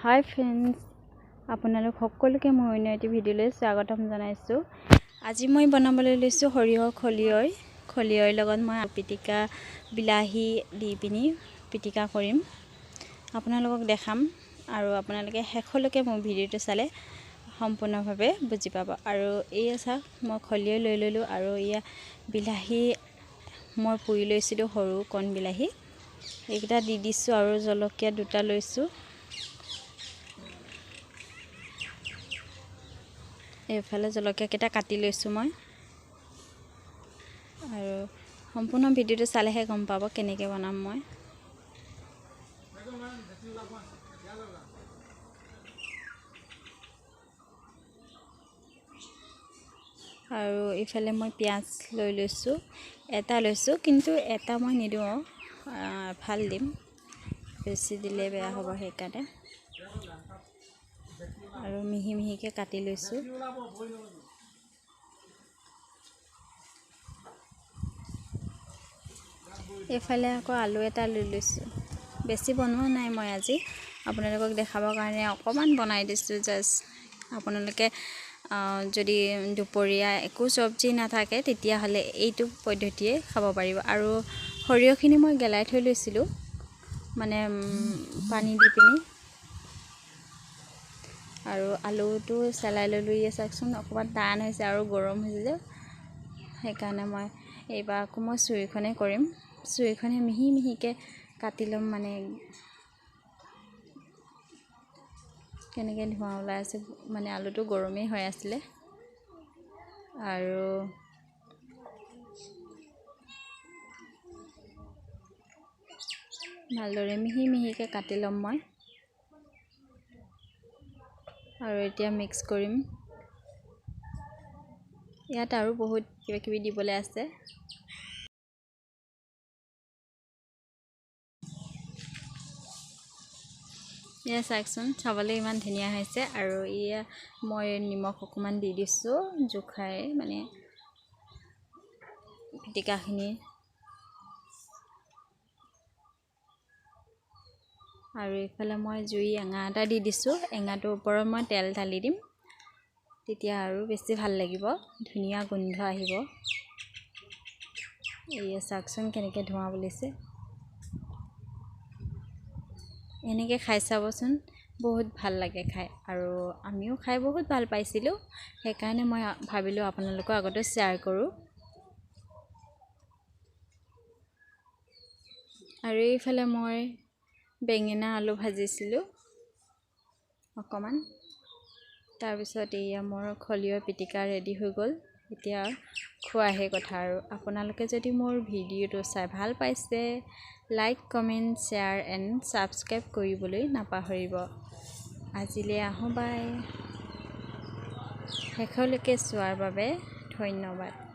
হাই friends আপোনালোক সকলোকে মই অন্য এটি ভিডিঅ'লৈ স্বাগতম জনাইছোঁ। আজি মই বনাবলৈ লৈছোঁ সৰিয়হ খলিয়ৈ। খলিয়ৈৰ লগত মই পিটিকা বিলাহী দি পিনি পিটিকা কৰিম। আপোনালোকক দেখাম আৰু আপোনালোকে শেষলৈকে মোৰ ভিডিঅ'টো চালে সম্পূৰ্ণভাৱে বুজি পাব। আৰু এয়া চাওক মই খলিয়ৈ লৈ ল'লোঁ আৰু এয়া বিলাহী মই পুৰি লৈছিলোঁ সৰু কণ বিলাহী। এইকেইটা দি দিছোঁ আৰু জলকীয়া দুটা লৈছোঁ। এইফালে জলকীয়াকেইটা কাটি লৈছোঁ মই। আৰু সম্পূৰ্ণ ভিডিঅ'টো চালেহে গম পাব কেনেকৈ বনাম মই। আৰু ইফালে মই পিঁয়াজ লৈ লৈছোঁ এটা লৈছোঁ কিন্তু এটা মই নিদিওঁ ভাল দিম। বেছি দিলে বেয়া হ'ব সেইকাৰণে। আৰু মিহি মিহিকৈ কাটি লৈছোঁ। এইফালে আকৌ আলু এটা লৈ লৈছোঁ। বেছি বনোৱা নাই মই আজি। আপোনালোকক দেখাবৰ কাৰণে অকণমান বনাই দিছোঁ জাষ্ট। আপোনালোকে যদি দুপৰীয়া একো চব্জি নাথাকে তেতিয়াহ'লে এইটো পদ্ধতিয়ে খাব পাৰিব। আৰু সৰিয়হখিনি মই গেলাই থৈ লৈছিলোঁ। মানে পানী দি পিনি। আৰু আলুটো চেলাই ল'লোঁ ইয়ে চাওকচোন অকণমান টান হৈছে আৰু গৰম হৈছে যে। সেইকাৰণে মই এইবাৰ আকৌ মই চুৰিখনে কৰিম। চুৰিখনে মিহি মিহিকৈ কাটি ল'ম মানে। কেনেকৈ ধোঁৱা ওলাই আছে মানে আলুটো গৰমেই হৈ আছিলে। আৰু ভালদৰে মিহি মিহিকৈ কাটি ল'ম মই। আৰু এতিয়া মিক্স কৰিম। ইয়াত আৰু বহুত কিবা কিবি দিবলৈ আছে। এয়া চাওকচোন চাবলৈ ইমান ধুনীয়া হৈছে আৰু এয়া মই নিমখ অকণমান দি দিছোঁ জোখাই মানে পিটিকাখিনি। আৰু এইফালে মই জুই এঙা এটা দি দিছোঁ। এঙাটোৰ ওপৰত মই তেল ঢালি দিম। তেতিয়া আৰু বেছি ভাল লাগিব। ধুনীয়া গোন্ধ আহিব। এয়া চাওকচোন কেনেকৈ ধোঁৱা বুলিছে। এনেকৈ খাই চাবচোন। বহুত ভাল লাগে খাই। আৰু আমিও খাই বহুত ভাল পাইছিলোঁ। সেইকাৰণে মই ভাবিলোঁ আপোনালোকৰ আগতে শ্বেয়াৰ কৰোঁ। আৰু এইফালে মই বেঙেনা আলু ভাজিছিলোঁ। অকণমান। তাৰপিছত এয়া মোৰ খলিয়ৈ পিটিকা ৰেডি হৈ গ'ল। এতিয়া খোৱাহে কথা আৰু। আপোনালোকে যদি মোৰ ভিডিঅ'টো চাই ভাল পাইছে like comment share and subscribe কৰিবলৈ নাপাহৰিব। আজিলৈ আহোঁ বাই শেষলৈকে চোৱাৰ বাবে ধন্যবাদ।